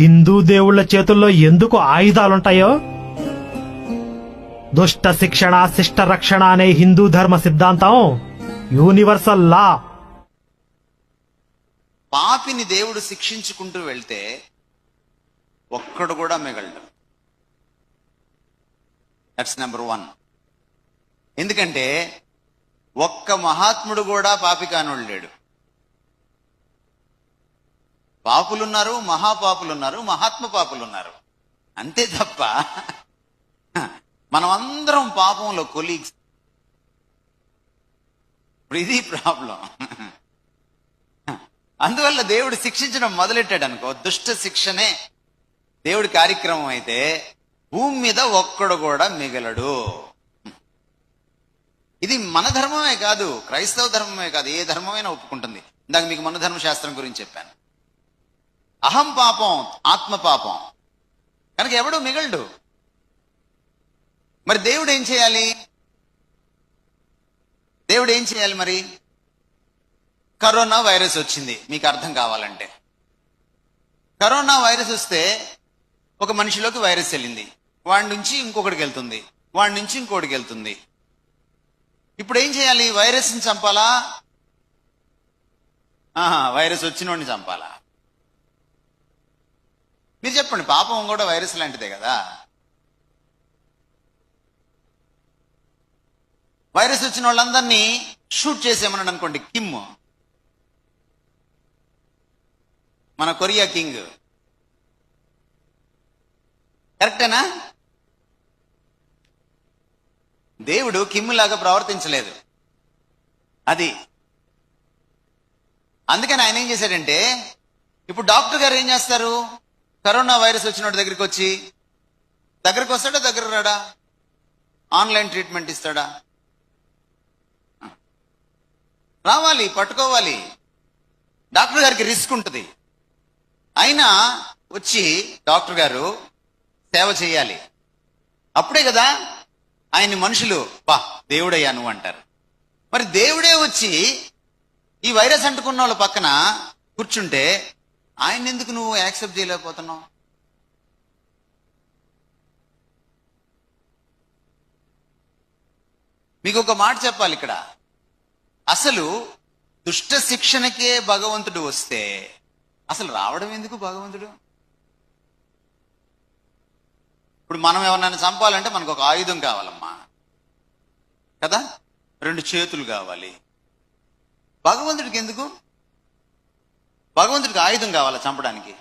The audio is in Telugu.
హిందూ దేవుళ్ళ చేతుల్లో ఎందుకు ఆయుధాలుంటాయో? దుష్ట శిక్షణ శిష్ట రక్షణ అనే హిందూ ధర్మ సిద్ధాంతం యూనివర్సల్ లా. పాపిని దేవుడు శిక్షించుకుంటూ వెళ్తే ఒక్కడు కూడా మిగలడు. దట్స్ నెంబర్ వన్ ఎందుకంటే ఒక్క మహాత్ముడు కూడా పాపి కానోడు లేడు పాపులున్నారు మహాపాపులున్నారు మహాత్మ పాపులున్నారు. అంతే తప్ప మనం అందరం పాపంలో కొలీగ్స్. ఇది ప్రాబ్లం. అందువల్ల దేవుడు శిక్షించడం మొదలెట్టాడు అనుకో దుష్ట శిక్షనే దేవుడి కార్యక్రమం అయితే భూమి మీద ఒక్కడు కూడా మిగలడు. ఇది మన ధర్మమే కాదు క్రైస్తవ ధర్మమే కాదు ఏ ధర్మమైనా ఒప్పుకుంటుంది. ఇందాక మీకు మన ధర్మశాస్త్రం గురించి చెప్పాను. అహం పాపం ఆత్మ పాపం. కనుక ఎవడు మిగలడు? మరి దేవుడు ఏం చేయాలి? దేవుడు ఏం చేయాలి మరి? కరోనా వైరస్ వచ్చింది మీకు అర్థం కావాలంటే. కరోనా వైరస్ వస్తే ఒక మనిషిలోకి వైరస్ వెళ్ళింది. వాడి నుంచి ఇంకొకటికి వెళ్తుంది. వాడి నుంచి ఇంకొకటికి వెళ్తుంది. ఇప్పుడు ఏం చేయాలి? వైరస్ని చంపాలా? ఆహా, వైరస్ వచ్చినోడిని చంపాలా? చెప్పండి పాపం కూడా వైరస్ లాంటిదే కదా. వైరస్ వచ్చిన వాళ్ళందరినీ షూట్ చేసేమన్నాడు అనుకోండి కిమ్. మన కొరియా కింగ్. కరెక్టేనా? దేవుడు కిమ్ లాగా ప్రవర్తించలేదు. అది. అందుకని ఆయన ఏం చేశాడంటే ఇప్పుడు డాక్టర్ గారు ఏం చేస్తారు? కరోనా వైరస్ వచ్చినోడి దగ్గరికి వచ్చి దగ్గరికి వస్తాడా? దగ్గర రాడా? ఆన్లైన్ ట్రీట్మెంట్ ఇస్తాడా? రావాలి పట్టుకోవాలి. డాక్టర్ గారికి రిస్క్ ఉంటుంది. అయినా వచ్చి డాక్టర్ గారు సేవ చేయాలి. అప్పుడే కదా ఆయన్ని మనుషులు బా దేవుడయ్యా నువ్వు అంటారు. మరి దేవుడే వచ్చి ఈ వైరస్ అంటుకున్న వాళ్ళ పక్కన కూర్చుంటే ఆయన ఎందుకు నువ్వు యాక్సెప్ట్ చేయలేకపోతున్నావు? మీకు ఒక మాట చెప్పాలి ఇక్కడ. అసలు దుష్ట శిక్షణకే భగవంతుడు వస్తే అసలు రావడం ఎందుకు భగవంతుడు? ఇప్పుడు మనం ఎవరినైనా చంపాలంటే మనకు ఒక ఆయుధం కావాలమ్మా. కదా? రెండు చేతులు కావాలి. భగవంతుడికి ఎందుకు? భగవంతుడికి ఆయుధం కావాలి చంపడానికి?